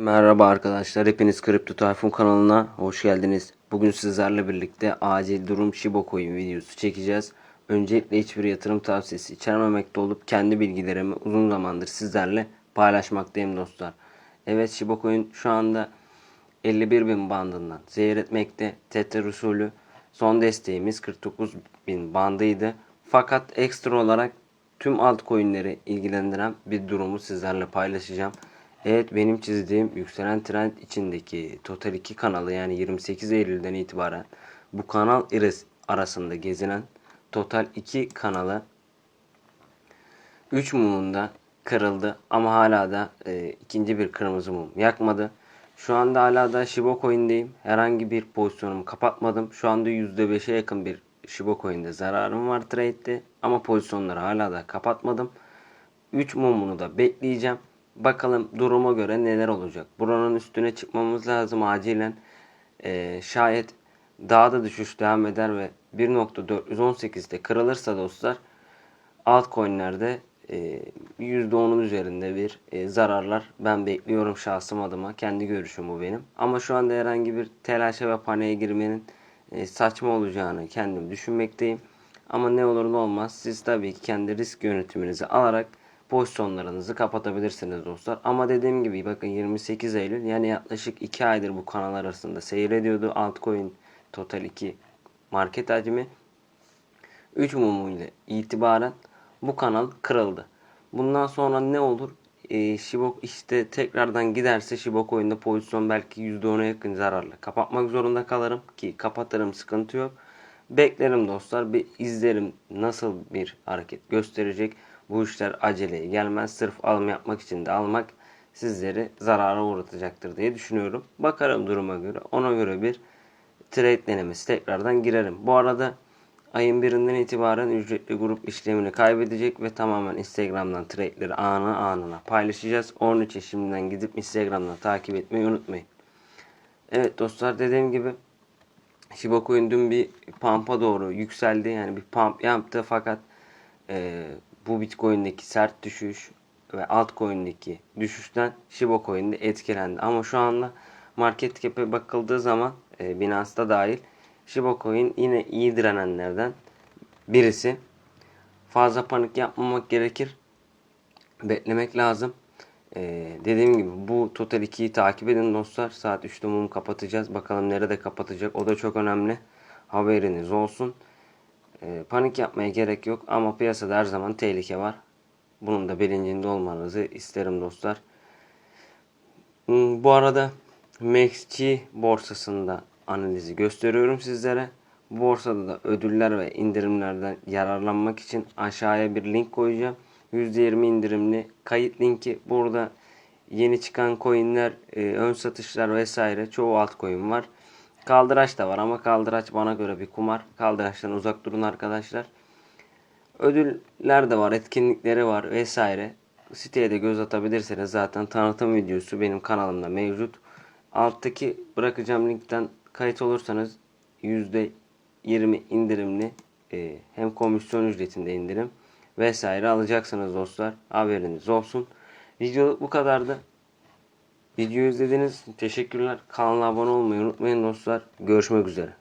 Merhaba arkadaşlar, hepiniz Kripto Tayfun kanalına hoş geldiniz. Bugün sizlerle birlikte acil durum Shiba Coin videosu çekeceğiz. Öncelikle hiçbir yatırım tavsiyesi içermemekte olup kendi bilgilerimi uzun zamandır sizlerle paylaşmaktayım dostlar. Evet Shiba Coin şu anda 51.000 bandından seyretmekte. Tether usulü son desteğimiz 49.000 bandıydı. Fakat ekstra olarak tüm altcoin'leri ilgilendiren bir durumu sizlerle paylaşacağım. Evet benim çizdiğim yükselen trend içindeki Total 2 kanalı yani 28 Eylül'den itibaren bu kanal arasında gezinen Total 2 kanalı 3 mumunda kırıldı ama hala da e, ikinci bir kırmızı mum yakmadı. Şu anda hala da Shiba Coin'deyim. Herhangi bir pozisyonumu kapatmadım. Şu anda %5'e yakın bir Shiba Coin'de zararım var trade'de ama pozisyonları hala da kapatmadım. 3 mumunu da bekleyeceğim. Bakalım duruma göre neler olacak. Buranın üstüne çıkmamız lazım acilen. Ee, şayet daha da düşüş devam eder ve 1.418'de kırılırsa dostlar altcoin'lerde e, %10'un üzerinde bir e, zararlar ben bekliyorum şahsım adıma. Kendi görüşüm bu benim. Ama şu anda herhangi bir telaşa ve paniğe girmenin e, saçma olacağını kendim düşünmekteyim. Ama ne olur ne olmaz siz tabii ki kendi risk yönetiminizi alarak pozisyonlarınızı kapatabilirsiniz dostlar. Ama dediğim gibi bakın 28 Eylül yani yaklaşık 2 aydır bu kanal arasında seyrediyordu. Altcoin Total 2 market hacmi 3 mumu ile itibaren bu kanal kırıldı. Bundan sonra ne olur? Ee, Shiba işte tekrardan giderse Shiba Coin'de pozisyon belki %10'a yakın zararla kapatmak zorunda kalırım ki kapatırım sıkıntı yok. Beklerim dostlar bir izlerim nasıl bir hareket gösterecek. Bu işler aceleye gelmez. Sırf alım yapmak için de almak sizleri zarara uğratacaktır diye düşünüyorum. Bakarım duruma göre. Ona göre bir trade denemesi tekrardan girerim. Bu arada ayın birinden itibaren ücretli grup işlemini kaybedecek ve tamamen Instagram'dan trade'leri anı anına paylaşacağız. Onun için şimdiden gidip Instagram'dan takip etmeyi unutmayın. Evet dostlar dediğim gibi Shiba Coin dün bir pump'a doğru yükseldi. Yani bir pump yaptı fakat e, bu Bitcoin'deki sert düşüş ve altcoin'deki düşüşten Shiba Coin'de etkilendi. Ama şu anda market cap'e bakıldığı zaman e, Binance'da dahil Shiba Coin yine iyi direnenlerden birisi. Fazla panik yapmamak gerekir. Beklemek lazım. Ee, dediğim gibi bu Total 2'yi takip edin dostlar. Saat 3'te mum kapatacağız. Bakalım nerede kapatacak. O da çok önemli. Haberiniz olsun. Ee, panik yapmaya gerek yok ama piyasada her zaman tehlike var. Bunun da bilincinde olmanızı isterim dostlar. Hmm, Bu arada MaxC borsasında analizi gösteriyorum sizlere. Borsada da ödüller ve indirimlerden yararlanmak için aşağıya bir link koyacağım. %20 indirimli kayıt linki burada yeni çıkan coinler, e, ön satışlar vesaire çoğu altcoin var. Kaldıraç da var ama kaldıraç bana göre bir kumar. Kaldıraçtan uzak durun arkadaşlar. Ödüller de var, etkinlikleri var vesaire. Siteye de göz atabilirseniz zaten tanıtım videosu benim kanalımda mevcut. Alttaki bırakacağım linkten kayıt olursanız %20 indirimli e, hem komisyon ücretinde indirim vesaire alacaksınız dostlar. Haberiniz olsun. Video bu kadardı. Videoyu izlediğiniz için teşekkürler. Kanala abone olmayı unutmayın dostlar. Görüşmek üzere.